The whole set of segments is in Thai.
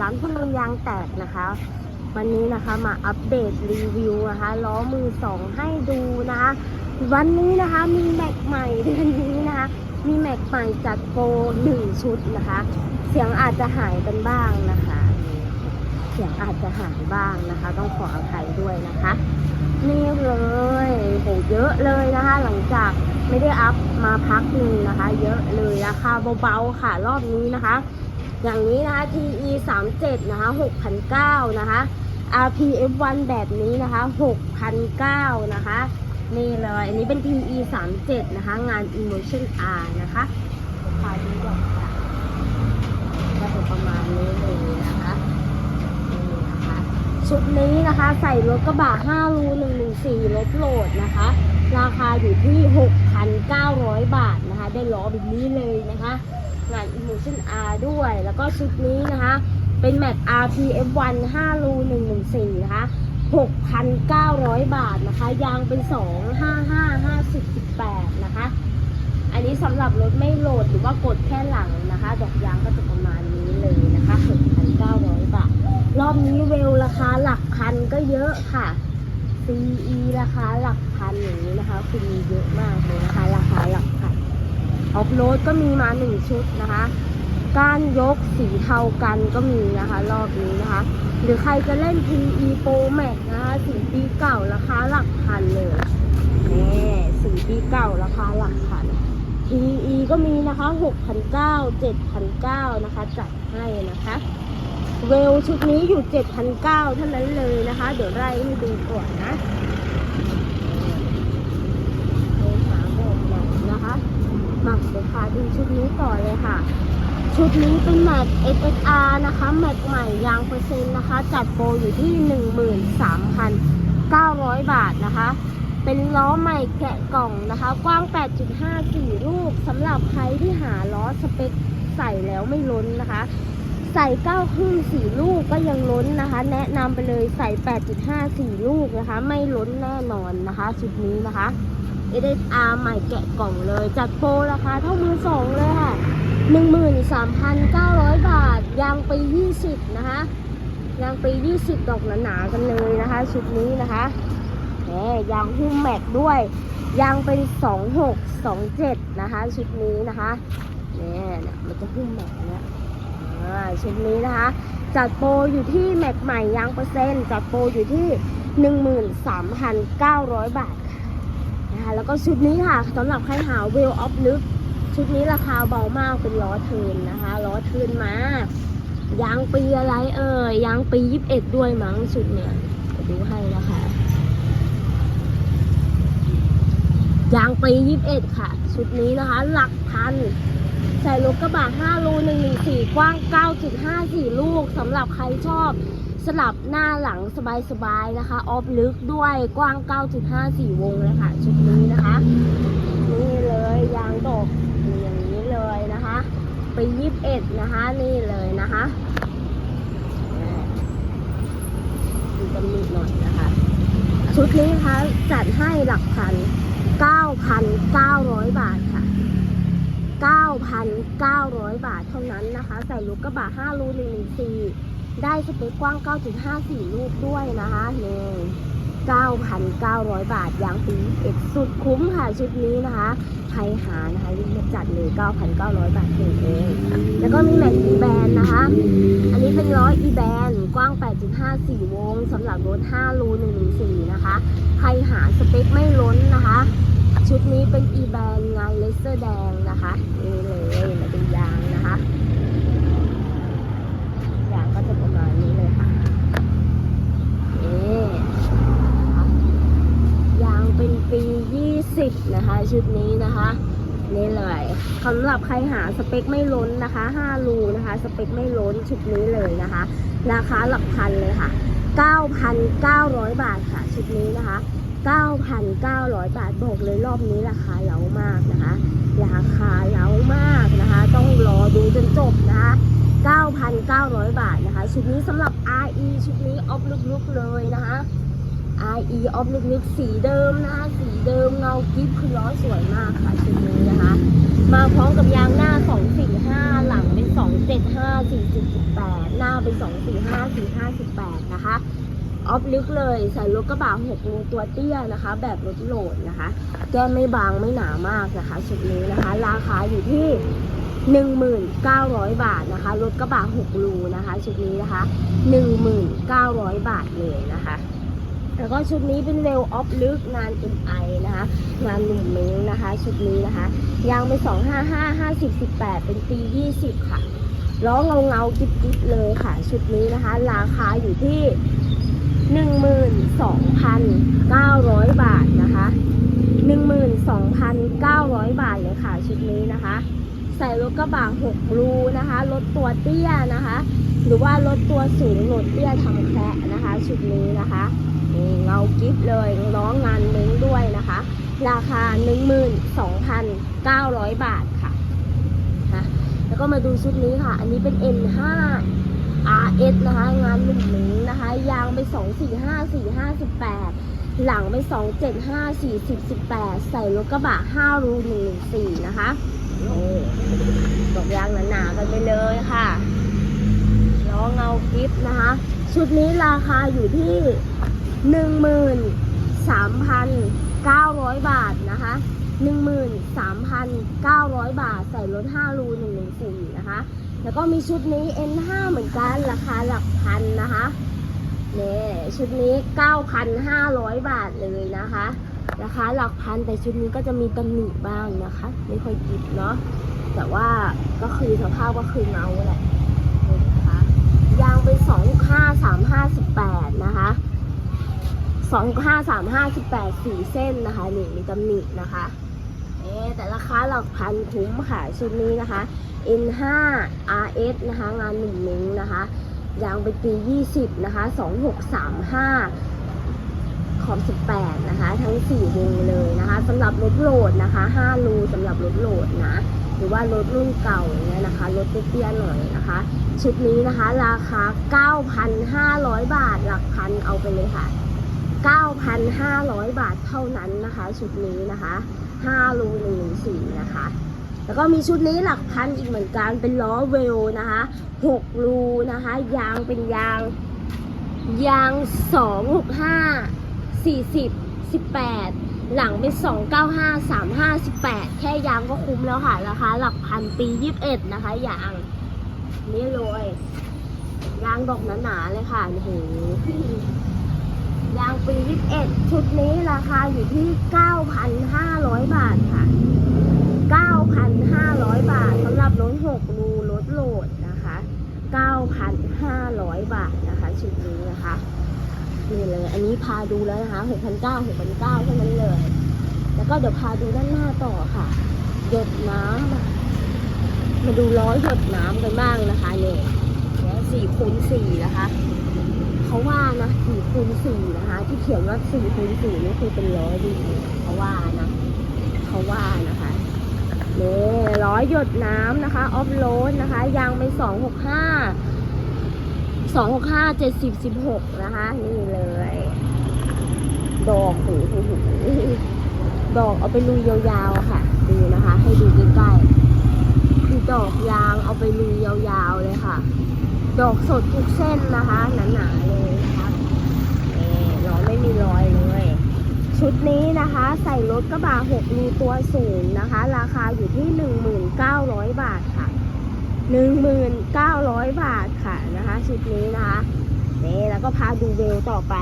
ร้านพลยางแตกนะคะ วันนี้นะคะมาอัปเดตรีวิวนะคะล้อมือสองให้ดูนะคะวันนี้นะคะมีแม็กใหม่เดือนนี้นะคะ มีแม็กใหม่จัดโปรหนึ่งชุดนะคะ เสียงอาจจะหายกันบ้างนะคะ เสียงอาจจะหายบ้างนะคะ ต้องขออภัยด้วยนะคะ นี่เลยโหเยอะเลยนะคะ หลังจากไม่ได้อัพมาพักหนึ่งนะคะ เยอะเลยราคาเบาๆค่ะรอบนี้นะคะ อย่างนี้นะคะ TE 3 7นะคะ6,900นะคะ RPF 1แบบนี้นะคะ6,900นะคะนี่เลยอันนี้เป็น TE 3 7นะคะ งาน Emotion R นะคะราคาดีกว่าค่ะก็จะประมาณนี้เลยนะคะนี่นะคะชุดนี้นะคะใส่รถกระบะ5รู114รถโหลดนะคะ ราคาอยู่ที่ 6,900 บาทนะคะ ได้ล้อแบบนี้เลยนะคะ งาน Emotion R ด้วย แล้วก็ชุดนี้นะคะ เป็นแม็ก RPF1 5รู114 นะคะ 6,900 บาทนะคะ ยางเป็น 2 5 5 50 18 นะคะ อันนี้สำหรับรถไม่โหลดหรือว่ากดแค่หลังนะคะ ดอกยางก็จะประมาณนี้เลยนะคะ 6,900 บาท รอบนี้เวลราคาหลักพันก็เยอะค่ะ CE ราคาหลักพันอย่างนี้นะคะคือมีเยอะมากเลยนะคะ ราคาหลักพัน ออฟโรดก็มีมาหนึ่งชุดนะคะ ก้านยกสีเทากันก็มีนะคะ รอบนี้นะคะ หรือใครจะเล่น PE Pro Max นะคะสีปีเก่าราคาหลักพันเลยนี่สีปีเก่าราคาหลักพัน PE ก็มีนะคะ6,900 7,900นะคะ จัดให้นะคะเวลชุดนี้อยู่7,900เท่านั้นเลยนะคะ เดี๋ยวไล่ให้ดูก่อนนะโทรหาบอกหน่อยนะคะ มาเดี๋ยวพาดูชุดนี้ก่อเลยค่ะ ชุดนี้เป็นแม็ก SSR นะคะ แม็กใหม่ยางเปอร์เซ็นต์นะคะ จัดโปรอยู่ที่ 13,900 บาทนะคะ เป็นล้อใหม่แกะกล่องนะคะ กว้าง 8.54 ลูกสำหรับใครที่หาล้อสเปคใส่แล้วไม่ล้นนะคะ ใส่9ครึ่ง4ลูกก็ยังล้นนะคะ แนะนำไปเลยใส่ 8.54 ลูกนะคะ ไม่ล้นแน่นอนนะคะ ชุดนี้นะคะ SSR ใหม่แกะกล่องเลย จัดโปรราคาเท่ามือสองเลยค่ะ 13,900 บาท ยางปี 20 นะคะ ยางปี 20 ดอกหนาๆกันเลยนะคะ ชุดนี้นะคะแหมยางหุ้มแม็กด้วย ยางเป็น 26 27 นะคะ ชุดนี้นะคะเนี่ยมันจะหุ้มแม็กเนี่ยชุดนี้นะคะ จัดโปรอยู่ที่แม็กใหม่ยางเปอร์เซ็นต์จัดโปรอยู่ที่ 13,900 บาท แล้วก็ชุดนี้ค่ะสำหรับใครหาวเวลออฟลึกชุดนี้ราคาเบามากเป็นล้อเทินนะคะล้อเทินมายางปีอะไรเอ่ยยางปี 21 ด้วยมั้งชุดเนี่ยดูให้นะคะยางปี 21 ค่ะ ชุดนี้นะคะ หลักพันใส่รถกระบะ5รู114 กว้าง 9.54 ลูกสำหรับใครชอบ สลับหน้าหลังสบายๆนะคะ ออฟลึกด้วยกว้าง 9.54 วงเลยค่ะชุดนี้นะคะ นี่เลยยางดอกอย่างนี้เลยนะคะไป21 นะคะ นี่เลยนะคะดูตำหนิหน่อยนะคะ ชุดนี้นะคะจัดให้หลักพัน 9,900 บาทค่ะ9,900 บาทเท่านั้นนะคะ ใส่ลูกกระบะ5รู114 ได้สเปคกว้าง 9.54 ลูกด้วยนะคะนี่9,900 บาทยางปีเอ็ดสุดคุ้มค่ะชุดนี้นะคะใครหานะคะรีบมาจัดเลย 9,900 บาทเองเองแล้วก็มีแม็กอีแบนนะคะ อันนี้เป็นล้ออีแบนกว้าง 8.54 วงสำหรับรถ 5 รู 114 นะคะ ใครหาสเปคไม่ล้นนะคะ ชุดนี้เป็นอีแบนงานเลเซอร์แดงนะคะนี่เลยมาดูยางนะคะ ยางก็จะประมาณนี้เลยค่ะนี่นะคะยางเป็นปี 20 นะคะชุดนี้นะคะนี่เลยสำหรับใครหาสเปคไม่ล้นนะคะ5รูนะคะสเปคไม่ล้นชุดนี้เลยนะคะ ราคาหลักพันเลยค่ะ 9,900 บาทค่ะชุดนี้นะคะ 9,900 บาทบอกเลยรอบนี้ราคาเล้ามากนะคะ ราคาเล้ามากนะคะ ต้องรอดูจนจบนะคะ 9,900 บาทนะคะ ชุดนี้สำหรับ RE ชุดนี้ออฟลุกๆเลยนะคะ RE ออฟลึกๆสีเดิมนะคะสีเดิมเงากิฟคือล้อสวยมากค่ะชุดนี้นะคะ มาพร้อมกับยางหน้า 245 หลังเป็น 275 40 18 หน้าเป็น 245 45 18 นะคะออฟลึกเลยใส่รถกระบะ6รูตัวเตี้ยนะคะ แบบรถโหลดนะคะ แก้มไม่บางไม่หนามากนะคะชุดนี้นะคะ ราคาอยู่ที่1,900 บาทนะคะ รถกระบะ6รูนะคะ ชุดนี้นะคะ 1,900 บาทเลยนะคะ แล้วก็ชุดนี้เป็นเวลออฟลึกงาน MI นะคะงานหนึ่งมตรนะคะ ชุดนี้นะคะ ยางเป็น255 50 18เป็นปี20ค่ะล้อเงาเงากิ๊บกิ๊บเลยค่ะ ชุดนี้นะคะ ราคาอยู่ที่12,900บาทนะคะ12,900บาทเลยค่ะ ชุดนี้นะคะ ใส่รถกระบะ6รูนะคะรถตัวเตี้ยนะคะ หรือว่ารถตัวสูงรถเตี้ยทำแคระนะคะ ชุดนี้นะคะ เงากิฟเลยล้องานเม้งด้วยนะคะ ราคา 12,900 บาทค่ะนะแล้วก็มาดูชุดนี้ค่ะ อันนี้เป็น N5 RS นะคะ งานหนุ่มเม้งนะคะ ยางไป 245 458 หลังไป 275 40 18 ใส่รถกระบะ5รู114 นะคะนี่ดอกยางหนาๆกันไปเลยค่ะล้อเงากิฟนะคะ ชุดนี้ราคาอยู่ที่ หนึ่งหมื่นสามพันเก้าร้อยบาทนะคะหนึ่งหมื่นสามพันเก้าร้อยบาท ใส่รถห้ารูหนึ่งหนึ่งสี่นะคะ แล้วก็มีชุดนี้ N5 เหมือนกัน ราคาหลักพันนะคะเนี่ยชุดนี้ 9,500 บาทเลยนะคะ ราคาหลักพันแต่ชุดนี้ก็จะมีตำหนิบ้างนะคะ ไม่ค่อยกิบเนาะ แต่ว่าก็คือสภาพก็คือเงาแหละนะคะ ยางเป็นสองห้าสามห้าสิบแปดนะคะ สองห้าสามห้าสิบแปดสี่เส้นนะคะนี่มีตำหนินะคะเอ๊แต่ราคาหลักพันคุ้มค่ะชุดนี้นะคะ N5 RS นะคะ งานหนึ่งนิ้งนะคะยางเป็นปี 20 นะคะ 2635 ขอบ 18 นะคะ ทั้ง 4 วงเลยนะคะสำหรับรถโหลดนะคะ 5 รูสำหรับรถโหลดนะ หรือว่ารถรุ่นเก่าเงี้ยนะคะ รถเตี้ยๆหน่อยนะคะ ชุดนี้นะคะ ราคา 9,500 บาท หลักพันเอาไปเลยค่ะ 9,500 บาทเท่านั้นนะคะ ชุดนี้นะคะ5รู114นะคะ แล้วก็มีชุดนี้หลักพันอีกเหมือนกันเป็นล้อเวลนะคะ6รูนะคะ ยางเป็นยาง ยาง 265 40 18 หลังเป็น 295 35 18 แค่ยางก็คุ้มแล้วค่ะราคาหลักพันปี 21 นะคะ ยางนี่เลยยางดอกหนาๆเลยค่ะโอ้โห ยางปี21 ชุดนี้ราคาอยู่ที่ 9,500 บาทค่ะ 9,500 บาทสำหรับรถ6รูรถโหลดนะคะ 9,500 บาทนะคะ ชุดนี้นะคะนี่เลย อันนี้พาดูแล้วนะคะ6,900 6,900เท่านั้นเลย แล้วก็เดี๋ยวพาดูด้านหน้าต่อค่ะ หยดน้ำมาดูล้อหยดน้ำกันบ้างนะคะเนี่ยสี่คูณสี่นะคะ เขาว่านะสี่คูณสี่นะคะ ที่เขียนว่าสี่คูณสี่นี่คือเป็นล้อยดีเขาว่านะเขาว่านะคะนี่ล้อยหยดน้ำนะคะออฟโรดนะคะยางเป็นสองหกห้าสองหกห้าเจ็ดสิบสิบหกนะคะ นี่เลยดอกหูหูหูดอกเอาไปลุยยาวๆค่ะดูนะคะ ให้ดูใกล้ๆคือดอกยางเอาไปลุยยาวๆเลยค่ะ ดอกสดทุกเส้นนะคะ หนาๆเลยนะคะนี่ล้อไม่มีรอยเลย ชุดนี้นะคะ ใส่รถกระบะ6รูตัวสูงนะคะ ราคาอยู่ที่ 1,900 บาทค่ะ 1,900 บาทค่ะนะคะ ชุดนี้นะคะนี่แล้วก็พาดูเวลต่อไป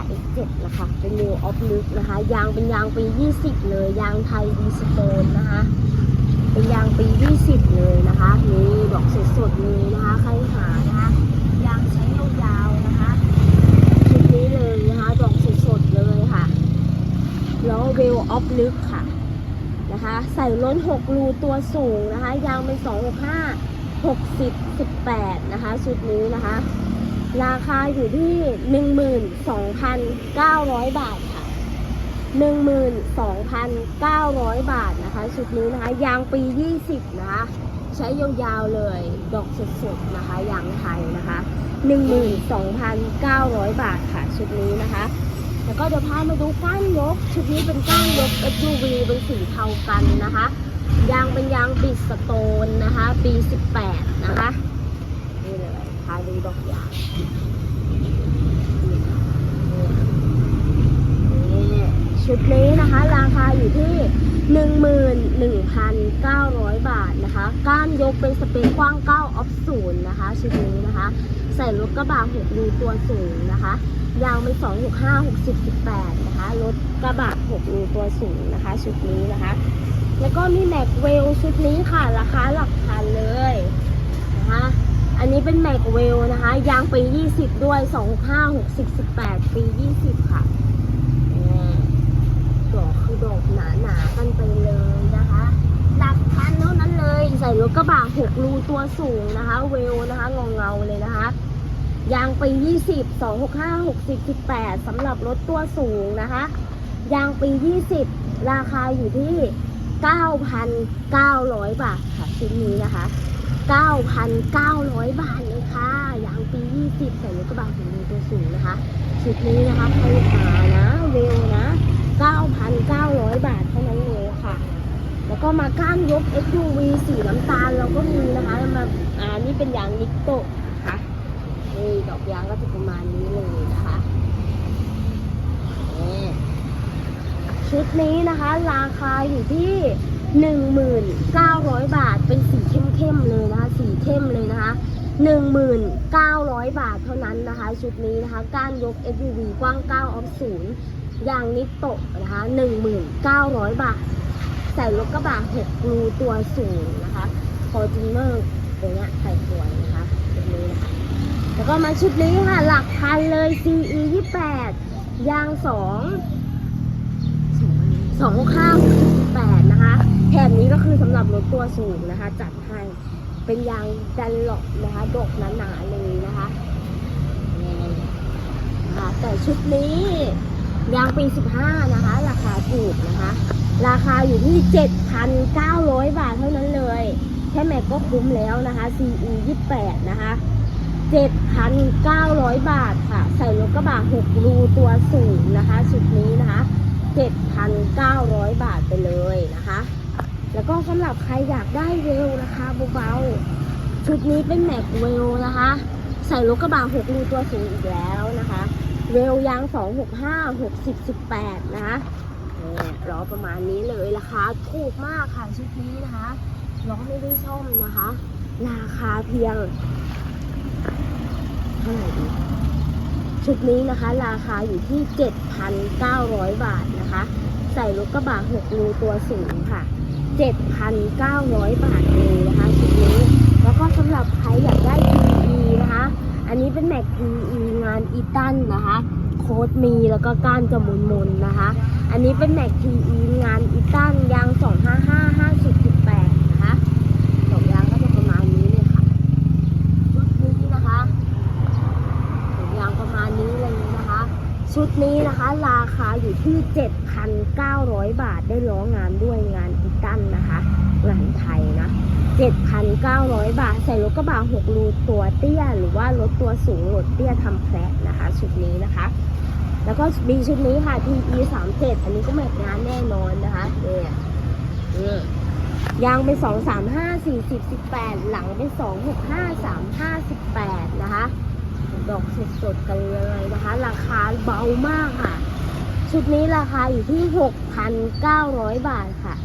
RX7 นะคะ เป็นเวลออฟลึกนะคะ ยางเป็นยางปี 20 เลย ยางไทยดีสโตนนะคะ เป็นยางปี 20 เลยนะคะนี่ดอกสดๆเลยนะคะใครหานะคะยางใช้ยาวๆนะคะชุดนี้เลยนะคะดอกสดๆเลยค่ะแล้วเวลออฟลึกค่ะนะคะใส่ล้น 6 รูตัวสูงนะคะ ยางเป็น 265 60 18 นะคะ ชุดนี้นะคะ ราคาอยู่ที่ 12,900 บาทค่ะ 12,900 บาทนะคะ ชุดนี้นะคะ ยางปี 20 นะคะ ใช้ยาวๆเลย ดอกสดๆนะคะ ยางไทยนะคะ 12,900 บาทค่ะ ชุดนี้นะคะ แล้วก็เดี๋ยวพามาดูก้านยก ชุดนี้เป็นก้านยก SUV เป็นสีเทากันนะคะ ยางเป็นยางบิดสโตนนะคะ ปี 18 นะคะ นี่เลยพาดูดอกยางนี่ ชุดนี้นะคะ ราคาอยู่ที่ 11,900 บาทนะคะ ก้านยกเป็นสเปคกว้าง 9 ออฟศูนย์นะคะ ชุดนี้นะคะ ใส่รถกระบะ6รูตัวสูงนะคะ ยางเป็น2 6 5 60 18 นะคะ รถกระบะ6รูตัวสูงนะคะ ชุดนี้นะคะ แล้วก็มีแม็กเวลชุดนี้ค่ะ ราคาหลักพันเลยนะคะอันนี้เป็นแม็กเวลนะคะ ยางปี 20 ด้วย 265 60 18 ปี 20 ค่ะ ดกหนาหนากันไปเลยนะคะหลักพันเท่านั้นเลย ใส่รถกระบะ6รูตัวสูงนะคะ เวลนะคะเงาเงาเลยนะคะ ยางปี 20 265 60 18สำหรับรถตัวสูงนะคะ ยางปี 20 ราคาอยู่ที่ 9,900 บาทค่ะชิ้นนี้นะคะ9,900 บาทเลยค่ะยางปี 20 ใส่รถกระบะของมือตัวสูงนะคะ ชุดนี้นะคะใครหานะ เวลนะ 9,900 บาทเท่านั้นเลยค่ะ แล้วก็มาก้านยก SUV สีน้ำตาลเราก็มีนะคะมาอ่านี่เป็นยางนิกโตะนะคะนี่ดอกยางก็จะประมาณนี้เลยนะคะชุดนี้นะคะ ราคาอยู่ที่1,900บาทเป็นสีเข้มๆเลยนะคะสีเข้มเลยนะคะ1,900บาทเท่านั้นนะคะ ชุดนี้นะคะ ก้านยก SUV กว้าง9ออฟศูนย์ ยางนิโตะนะคะ1,900 บาท ใส่รถกระบะ6รูตัวสูงนะคะฟอร์จูเนอร์ตัวเนี้ยใส่สวยนะคะชุดนี้นะคะแล้วก็มาชุดนี้ค่ะ หลักพันเลย CE 28ยาง2 2ข้าง8นะคะ แถบนี้ก็คือสำหรับรถตัวสูงนะคะ จัดให้เป็นยางดันหลอกนะคะดกหนาๆเลยนะคะนี่นะคะแต่ชุดนี้ ยางปี 15 นะคะ ราคาถูกนะคะ ราคาอยู่ที่ 7,900 บาทเท่านั้นเลย แค่แม็กก็คุ้มแล้วนะคะ CE 28 นะคะ 7,900 บาทค่ะ ใส่รถกระบะ6รูตัวสูงนะคะชุดนี้นะคะ 7,900 บาทไปเลยนะคะ แล้วก็สำหรับใครอยากได้เร็วนะคะเบาๆชุดนี้เป็นแม็กเวลนะคะ ใส่รถกระบะ6รูตัวสูงอีกแล้วนะคะ เวลยาง265 60 18 นะคะล้อประมาณนี้เลยราคาถูกมากค่ะชุดนี้นะคะล้อไม่ได้ซ่อมนะคะ ราคาเพียงเท่าไหร่ดีชุดนี้นะคะ ราคาอยู่ที่ 7,900 บาทนะคะ ใส่รถกระบะ6รูตัวสูงค่ะ 7,900 บาทเลยนะคะชุดนี้ แล้วก็สำหรับใครอยากได้ PE นะคะ อันนี้เป็นแม็กอีงานอีตันนะคะ โค้ดมีแล้วก็ก้านจะมุนมนๆนะคะ อันนี้เป็นแม็กพีงานอีตันยาง 255 50 18นะคะดอกยางก็จะประมาณนี้เลยค่ะชุดนี้นะคะดอกยางประมาณนี้เลยนะคะ ชุดนี้นะคะราคาอยู่ที่ 7,900 บาทได้ล้องานด้วยงานอีตันนะคะ งานไทยนะ 7,900 บาท ใส่รถกระบะ6รูตัวเตี้ย หรือว่ารถตัวสูงรถเตี้ยทำแพะนะคะ ชุดนี้นะคะ แล้วก็มีชุดนี้ค่ะ TE 3 7อันนี้ก็แมทงานแน่นอนนะคะเนี่ยยางเป็น 2 3 5 40 18 หลังเป็น 2 6 5 3 5 18 นะคะ ดอกสดๆกันเลยนะคะ ราคาเบามากค่ะ ชุดนี้ราคาอยู่ที่ 6,900 บาทค่ะ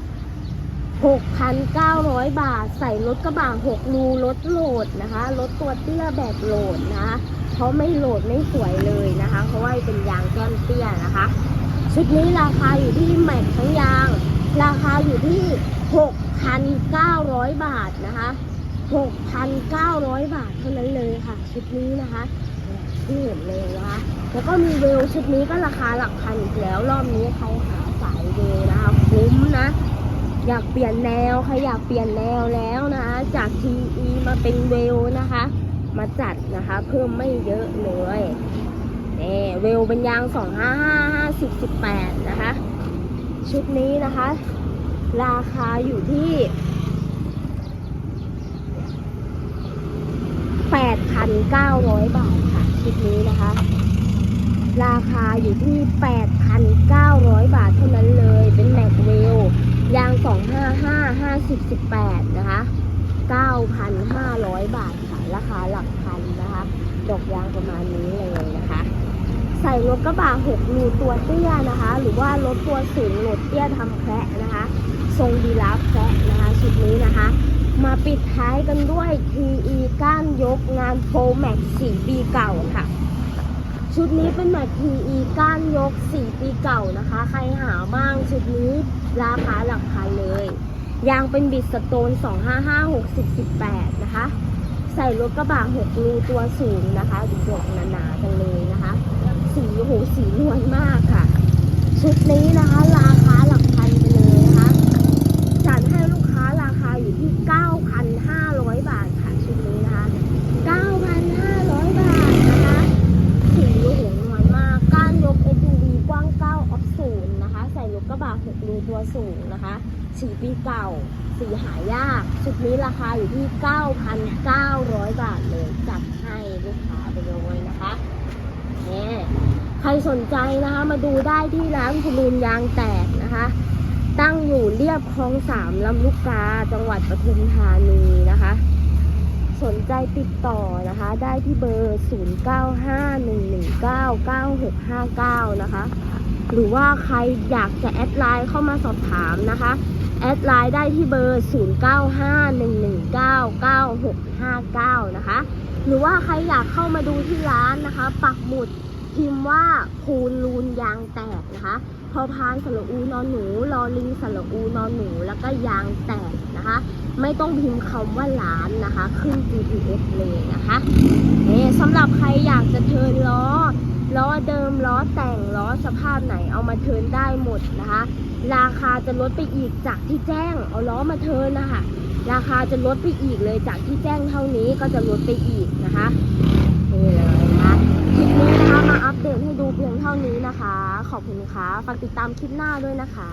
6,900 บาท ใส่รถกระบะ6รูรถโหลดนะคะรถตัวเตี้ยแบบโหลดนะคะเพราะไม่โหลดไม่สวยเลยนะคะ เพราะว่าเป็นยางแก้มเตี้ยนะคะ ชุดนี้ราคาอยู่ที่แม็กทั้งยาง ราคาอยู่ที่ 6,900 บาทนะคะ 6,900 บาทเท่านั้นเลยค่ะ ชุดนี้นะคะ ที่เห็นเลยนะคะแล้วก็มีเวลชุดนี้ก็ราคาหลักพันอีกแล้วรอบนี้ใครหาสายเวลนะคะคุ้มนะ อยากเปลี่ยนแนวใครอยากเปลี่ยนแนวแล้วนะคะ จาก TE มาเป็นเวลนะคะ มาจัดนะคะ เพิ่มไม่เยอะเลยนี่เวลเป็นยาง 255 50 18 นะคะ ชุดนี้นะคะ ราคาอยู่ที่8,900 บาท ค่ะชุดนี้นะคะ ราคาอยู่ที่ 8,900 บาทเท่านั้นเลย เป็นแม็กเวลยาง 255 50 18 นะคะ 9,500 บาทค่ะ ราคาหลักพันนะคะ ดอกยางประมาณนี้เลยนะคะ ใส่รถกระบะ6รูตัวเตี้ยนะคะ หรือว่ารถตัวสูงรถเตี้ยทำแคระนะคะ ทรงดีลาฟแคระนะคะ ชุดนี้นะคะ มาปิดท้ายกันด้วย TE ก้านยกงานโฟแม็ก4ปีเก่าค่ะ ชุดนี้เป็นแม็ก TE ก้านยก4ปีเก่านะคะ ใครหาบ้างชุดนี้ราคาหลักพันเลย ยางเป็นบิดสโตน 255 60 18 นะคะ ใส่รถกระบะ6รูตัวสูงนะคะดูดกหนาๆกันเลยนะคะ สีโอ้โหสีนวลมากค่ะ ชุดนี้นะคะ ราคาหลักพันไปเลยนะคะจัดให้ลูกค้าราคาอยู่ที่ 9,500 บาทค่ะชุดนี้นะคะ 9,500 บาทนะคะสีโอ้โหนวลมาก ก้านยก SUV กว้าง 9 ออฟศูนย์นะคะ ใส่รถกระบะ6รูตัวสูงนะคะสีปีเก่า สีหายาก ชุดนี้ราคาอยู่ที่ 9,900 บาทเลยจัดให้ลูกค้าไปเลยนะคะเนี่ยใครสนใจนะคะ มาดูได้ที่ร้านคุณลุนยางแตกนะคะ ตั้งอยู่เรียบคลองสามลำลูกกา จังหวัดปทุมธานีนะคะ สนใจติดต่อนะคะ ได้ที่เบอร์ 0951199659 นะคะ หรือว่าใครอยากจะแอดไลน์เข้ามาสอบถามนะคะ แอดไลน์ได้ที่เบอร์ 0951199659 นะคะ หรือว่าใครอยากเข้ามาดูที่ร้านนะคะ ปักหมุดพิมพ์ว่าคูณรูนยางแตกนะคะ พอพานสระอูนอนหนูรอลิงสระอูนอนหนู แล้วก็ยางแตกนะคะ ไม่ต้องพิมพ์คำว่าร้านนะคะ ขึ้น GPS เลยนะคะเอ๊สำหรับใครอยากจะเทินล้อ ล้อเดิมล้อแต่งล้อสภาพไหนเอามาเทินได้หมดนะคะ ราคาจะลดไปอีกจากที่แจ้ง เอาล้อมาเทินนะคะราคาจะลดไปอีกเลยจากที่แจ้งเท่านี้ก็จะลดไปอีกนะคะนี่เลยนะคะคลิปนี้นะคะ มาอัปเดตให้ดูเพียงเท่านี้นะคะ ขอบคุณค่ะ ฝากติดตามคลิปหน้าด้วยนะคะ